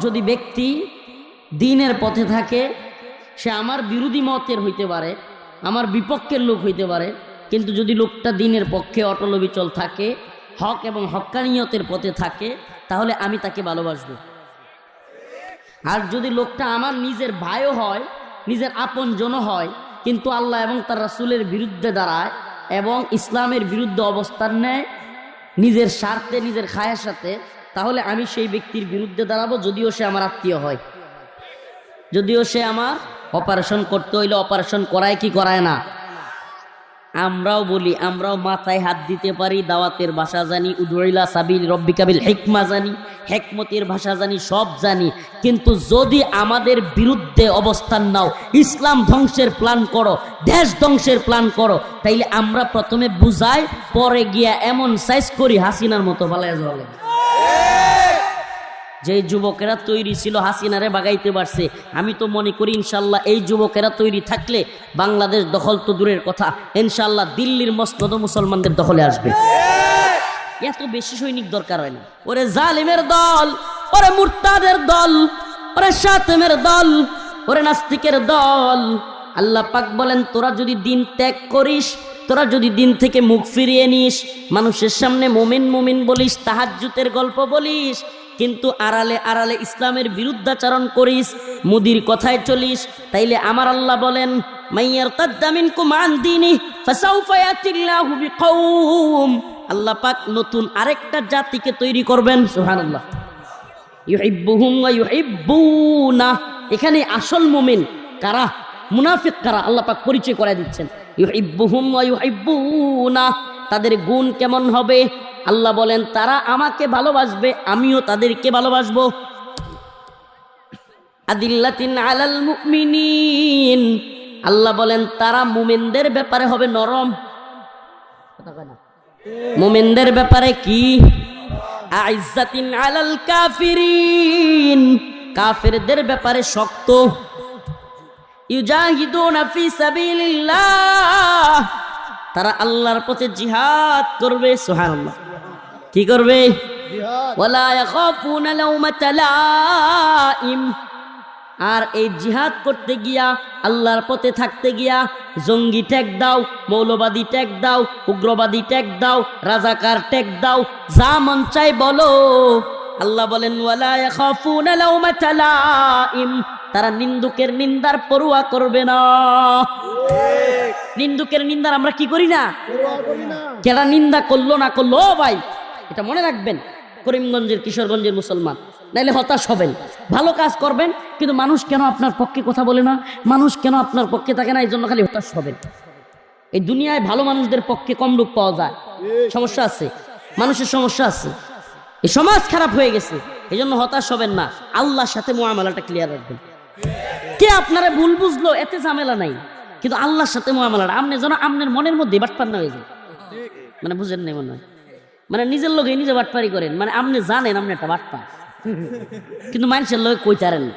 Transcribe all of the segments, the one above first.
যদি ব্যক্তি দিনের পথে থাকে, সে আমার বিরোধী মতের হইতে পারে, আমার বিপক্ষের লোক হইতে পারে, কিন্তু যদি লোকটা দিনের পক্ষে অটল বিচল থাকে, হক এবং হক্কানিয়তের পথে থাকে, তাহলে আমি তাকে ভালোবাসবো। আর যদি লোকটা আমার নিজের ভাইও হয়, নিজের আপনজনও হয়, কিন্তু আল্লাহ এবং তার রাসূলের বিরুদ্ধে দাঁড়ায় এবং ইসলামের বিরুদ্ধে অবস্থান নেয়, নিজের স্বার্থে, নিজের খায়ের সাথে তাহলে আমি সেই ব্যক্তির বিরুদ্ধে দাঁড়াবো, যদিও সে আমার আত্মীয় হয়। যদিও সে আমার অপারেশন করতে হইলে অপারেশন করায় কি করায় না। আমরাও বলি, আমরাও মাথায় হাত দিতে পারি, দাওয়াতের ভাষা জানি, উদুইলা সাবিল, রব্বি কাবিল, হেকমা জানি, হেকমতের ভাষা জানি, সব জানি। কিন্তু যদি আমাদের বিরুদ্ধে অবস্থান নাও, ইসলাম ধ্বংসের প্ল্যান করো, দেশ ধ্বংসের প্ল্যান করো, তাইলে আমরা প্রথমে বুঝাই, পরে গিয়া এমন সাইজ করি হাসিনার মতো যাওয়া লাগে। যে যুবকেরা তৈরি ছিল হাসিনারে বাগাইতে পারছে, আমি তো মনে করি ইনশাল্লাহ এই যুবকেরা তৈরি থাকলে বাংলাদেশ দখল তো দূরের কথা, ইনশাল্লাহ দিল্লির মস্তদ মুসলমানদের দখলে আসবে। এত বেশি সৈনিক দরকার হয় না। ওরে জালিমের দল, ওরে মুরতাদের দল, ওরে সাতেমের দল, ওরে নাস্তিকের দল। আল্লাহ পাক বলেন, তোরা যদি দিন ত্যাগ করিস, তোরা যদি দিন থেকে মুখ ফিরিয়ে নিস, মানুষের সামনে মোমিন মোমিন বলিস, তাহাজ্জুতের গল্প বলিস কিন্তু আড়ালে আড়ালে ইসলামের বিরুদ্ধাচরণ করিস, মুদির কথায় চলিস। তাইলে আমার আল্লাহ বলেন, মাইয়ার আল্লাহ পাক নতুন আরেকটা জাতিকে তৈরি করবেন, সুবহানাল্লাহ। এখানে আসল মুমিন কারা? মুনাফিক কারা? আল্লাহ পাক পরিচয় করে দিচ্ছেন। ইউহিব্বুহুম ওয়া ইউহিব্বুনা। তাদের গুণ কেমন হবে? আল্লাহ বলেন, তারা আমাকে ভালোবাসবে, আমিও তাদেরকে ভালোবাসবো। আলাল আল্লাহ বলেন, তারা মুমিনদের ব্যাপারে হবে নরম। মুমিনদের ব্যাপারে কি? আলাল কাফিরিন। কাফেরদের ব্যাপারে শক্ত। ইউজাহিদুনা ফি সাবিলিল্লাহ। তারা আল্লাহর পথে জিহাদ করবে সুবহানাল্লাহ। কি করবে? ওয়ালা ইয়াখাফুনা লাউমাতা লাইম। আর এই জিহাদ করতে গিয়া আল্লাহর পথে থাকতে গিয়া জঙ্গি ট্যাগ দাও মৌলবাদী ট্যাগ দাও উগ্রবাদী ট্যাগ দাও রাজাকার ট্যাগ দাও যা মন চাই বলো। আল্লাহ বলেন তারা নিন্দুকের নিন্দার পরোয়া করবে না। নিন্দুকের নিন্দার আমরা কি করি না? কেরা নিন্দা করল না করল? ভাই, এটা মনে রাখবেন, করিমগঞ্জের কিশোরগঞ্জের মুসলমান। নাইলে হতাশ হবেন। ভালো কাজ করবেন, কিন্তু মানুষ কেন আপনার পক্ষে কথা বলে না? মানুষ কেন আপনার পক্ষে থাকে না? এই জন্য খালি হতাশ হবেন। এই দুনিয়ায় ভালো মানুষদের পক্ষে কম লোক পাওয়া যায়। সমস্যা আছে। মানুষের সমস্যা আছে। এই সমাজ খারাপ হয়ে গেছে। এই জন্য হতাশ হবেন না। আল্লাহর সাথে মোয়ামেলাটা ক্লিয়ার রাখবেন। কে আপনারা ভুল বুঝলো? এতে ঝামেলা নাই। কিন্তু আল্লাহর সাথে মোয়ামেলাটা আপনি যেন আপনার মনের মধ্যে বাটপান্না হয়ে যায়। মানে বুঝেন নাই মনে হয়? মানে নিজের লোকে নিজে বাটপারি করেন। মানে আপনি জানেন আপনি একটা বাটপা কিন্তু মানুষের লোকে কইতারেন না।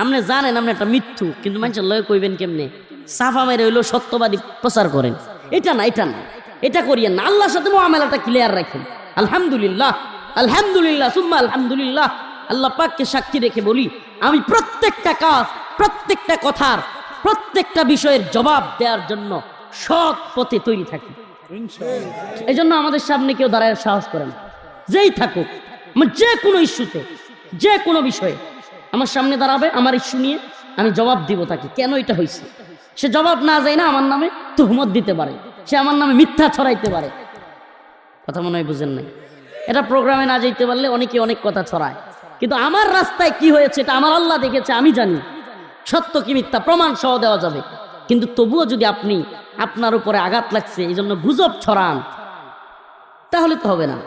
আপনি জানেন আপনি একটা মৃত্যু কিন্তু মানুষের লয়ে কইবেন কেমনে? সাফা মেরে হইল সত্যবাদী প্রচার করেন। এটা না এটা না। এটা করিয়েন না। আল্লাহর সাথে মোয়ামেলাটা ক্লিয়ার রাখেন। আলহামদুলিল্লাহ আলহামদুলিল্লাহ, সুম্মা আলহামদুলিল্লাহ। আল্লাহ পাককে সাক্ষী রেখে বলি, আমি প্রত্যেকটা কাজ, প্রত্যেকটা কথার প্রত্যেকটা বিষয়ের জবাব দেওয়ার জন্য সৎ পথে তৈরি থাকি। এই জন্য আমাদের সামনে কেউ দাঁড়ায় সাহস করেন যেই থাকুক আমার যে কোনো ইস্যুতে, যে কোনো বিষয়ে আমার সামনে দাঁড়াবে, আমার ইস্যু নিয়ে আমি জবাব দিব তাকে। কেন এটা হয়েছে সে জবাব না যায় না আমার নামে তুহমত দিতে পারে। সে আমার নামে মিথ্যা ছড়াইতে পারে। কথা মনে হয় বুঝেন নাই? এটা প্রোগ্রামে না যাইতে পারলে অনেকে অনেক কথা ছড়ায়। কিন্তু আমার রাস্তায় কি হয়েছে, এটা আমার আল্লাহ দেখেছে, আমি জানি। সত্য কি মিথ্যা প্রমাণ সহ দেওয়া যাবে। কিন্তু তবুও যদি আপনি আপনার উপরে আঘাত লাগছে এই জন্য গুজব ছড়ান, তাহলে তো হবে না।